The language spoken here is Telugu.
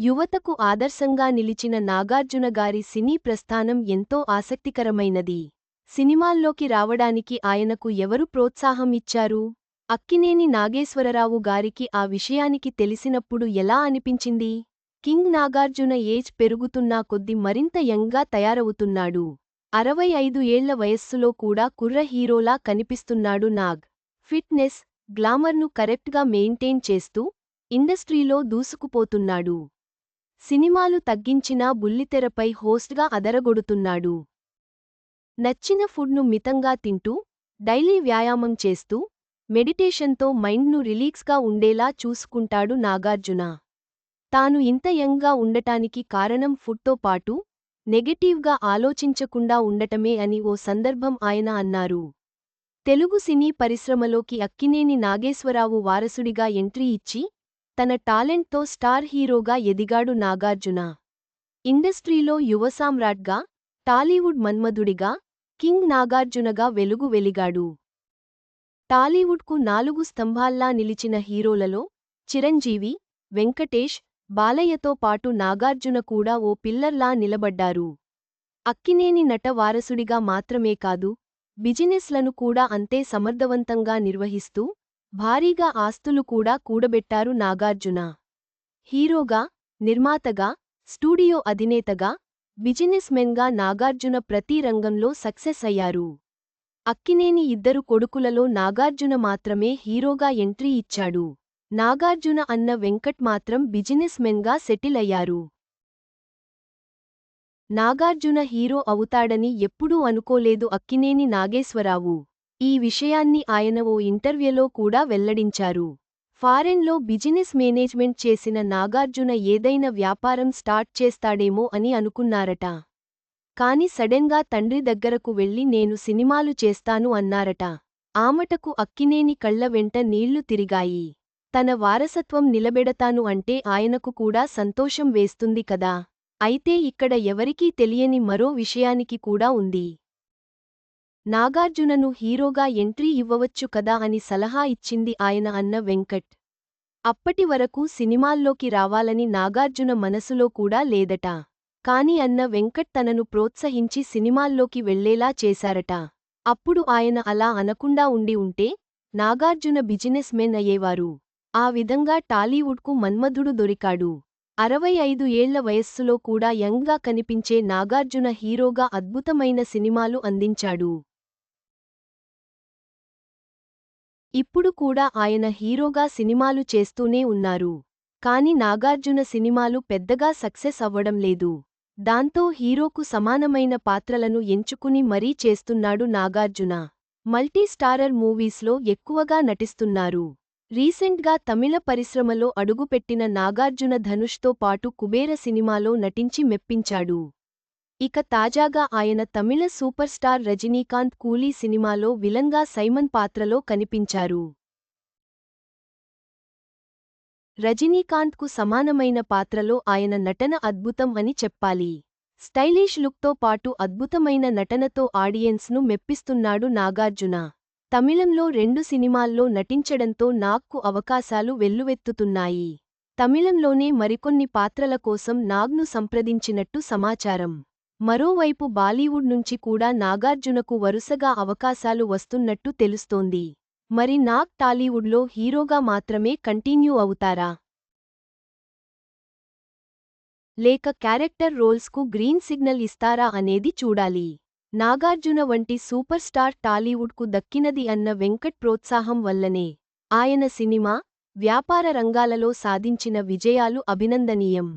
యువతకు ఆదర్శంగా నిలిచిన నాగార్జున గారి సినీ ప్రస్థానం ఎంతో ఆసక్తికరమైనది. సినిమాల్లోకి రావడానికి ఆయనకు ఎవరు ప్రోత్సాహం ఇచ్చారు? అక్కినేని నాగేశ్వరరావు గారికి ఆ విషయానికి తెలిసినప్పుడు ఎలా అనిపించింది? కింగ్ నాగార్జున ఏజ్ పెరుగుతున్నా కొద్ది మరింత యంగ్గా తయారవుతున్నాడు. అరవై ఐదు ఏళ్ళ వయస్సులో కూడా కుర్ర హీరోలా కనిపిస్తున్నాడు నాగ్. ఫిట్నెస్ గ్లామర్ను కరెక్ట్గా మెయింటైన్ చేస్తూ ఇండస్ట్రీలో దూసుకుపోతున్నాడు. సినిమాలు తగ్గించినా బుల్లితెరపై హోస్ట్గా అదరగొడుతున్నాడు. నచ్చిన ఫుడ్ను మితంగా తింటూ డైలీ వ్యాయామం చేస్తూ మెడిటేషన్తో మైండ్ను రిలీక్స్గా ఉండేలా చూసుకుంటాడు నాగార్జున. తాను ఇంత యంగ్గా ఉండటానికి కారణం ఫుడ్తో పాటు నెగటివ్గా ఆలోచించకుండా ఉండటమే అని ఓ సందర్భం ఆయన అన్నారు. తెలుగు సినీ పరిశ్రమలోకి అక్కినేని నాగేశ్వరరావు వారసుడిగా ఎంట్రీ ఇచ్చి తన టాలెంట్తో స్టార్ హీరోగా ఎదిగాడు నాగార్జున. ఇండస్ట్రీలో యువ సామ్రాట్గా టాలీవుడ్ మన్మధుడిగా కింగ్ నాగార్జునగా వెలుగు వెలిగాడు. టాలీవుడ్కు నాలుగు స్తంభాల్లా నిలిచిన హీరోలలో చిరంజీవి వెంకటేష్ బాలయ్యతో పాటు నాగార్జున కూడా ఓ పిల్లర్లా నిలబడ్డారు. అక్కినేని నట వారసుడిగా మాత్రమే కాదు బిజినెస్లను కూడా అంతే సమర్థవంతంగా నిర్వహిస్తూ భారీగా ఆస్తులు కూడా కూడబెట్టారు నాగార్జున. హీరోగా నిర్మాతగా స్టూడియో అధినేతగా బిజినెస్ మెన్గా నాగార్జున ప్రతి రంగంలో సక్సెస్ అయ్యారు. అక్కినేని ఇద్దరు కొడుకులలో నాగార్జున మాత్రమే హీరోగా ఎంట్రీ ఇచ్చాడు. నాగార్జున అన్న వెంకట్ మాత్రం బిజినెస్ మెన్గా సెటిల్ అయ్యారు. నాగార్జున హీరో అవుతాడని ఎప్పుడూ అనుకోలేదు అక్కినేని నాగేశ్వరావు ఈ విషయాన్ని ఆయన ఓ ఇంటర్వ్యూలో కూడా వెల్లడించారు. ఫారెన్లో బిజినెస్ మేనేజ్మెంట్ చేసిన నాగార్జున ఏదైనా వ్యాపారం స్టార్ట్ చేస్తాడేమో అని అనుకున్నారట. కాని సడెన్గా తండ్రి దగ్గరకు వెళ్ళి నేను సినిమాలు చేస్తాను అన్నారట. ఆమటకు అక్కినేని కళ్ళ వెంట నీళ్ళు తిరిగాయి. తన వారసత్వం నిలబెడతాను అంటే ఆయనకు కూడా సంతోషం వేస్తుంది కదా. అయితే ఇక్కడ ఎవరికీ తెలియని మరో విషయానికి కూడా ఉంది. నాగార్జునను హీరోగా ఎంట్రీ ఇవ్వవచ్చు కదా అని సలహా ఇచ్చింది ఆయన అన్న వెంకట్. అప్పటి వరకు సినిమాల్లోకి రావాలని నాగార్జున మనసులో కూడా లేదట. కాని అన్న వెంకట్ తనను ప్రోత్సహించి సినిమాల్లోకి వెళ్ళేలా చేశారట. అప్పుడు ఆయన అలా అనకుండా ఉండి ఉంటే నాగార్జున బిజినెస్ మెన్ అయ్యేవారు. ఆ విధంగా టాలీవుడ్కు మన్మధుడు దొరికాడు. అరవై ఐదు ఏళ్ళ వయస్సులో కూడా యంగ్గా కనిపించే నాగార్జున హీరోగా అద్భుతమైన సినిమాలు అందించాడు. ఇప్పుడు కూడా ఆయన హీరోగా సినిమాలు చేస్తూనే ఉన్నారు. కాని నాగార్జున సినిమాలు పెద్దగా సక్సెస్ అవ్వడం లేదు. దాంతో హీరోకు సమానమైన పాత్రలను ఎంచుకుని మరీ చేస్తున్నాడు నాగార్జున. మల్టీ స్టారర్ మూవీస్లో ఎక్కువగా నటిస్తున్నారు. రీసెంట్గా తమిళ పరిశ్రమలో అడుగుపెట్టిన నాగార్జున ధనుష్తో పాటు కుబేర సినిమాలో నటించి మెప్పించాడు. ఇక తాజాగా ఆయన తమిళ సూపర్ స్టార్ రజనీకాంత్ కూలీ సినిమాలో విలంగా సైమన్ పాత్రలో కనిపించారు. రజనీకాంత్కు సమానమైన పాత్రలో ఆయన నటన అద్భుతం అని చెప్పాలి. స్టైలిష్ లుక్తో పాటు అద్భుతమైన నటనతో ఆడియన్స్ను మెప్పిస్తున్నాడు నాగార్జున. తమిళంలో రెండు సినిమాల్లో నటించడంతో నాగ్కు అవకాశాలు వెల్లువెత్తుతున్నాయి. తమిళంలోనే మరికొన్ని పాత్రల కోసం నాగ్ను సంప్రదించినట్టు సమాచారం. మరోవైపు బాలీవుడ్ నుంచి కూడా నాగార్జునకు వరుసగా అవకాశాలు వస్తున్నట్టు తెలుస్తోంది. మరి నాగ్ టాలీవుడ్లో హీరోగా మాత్రమే కంటిన్యూ అవుతారా? లేక క్యారెక్టర్ రోల్స్కు గ్రీన్ సిగ్నల్ ఇస్తారా అనేది చూడాలి. నాగార్జున వంటి సూపర్ స్టార్ టాలీవుడ్కు దక్కినది అన్న వెంకట్ ప్రోత్సాహం వల్లనే. ఆయన సినిమా వ్యాపార రంగాలలో సాధించిన విజయాలు అభినందనీయం.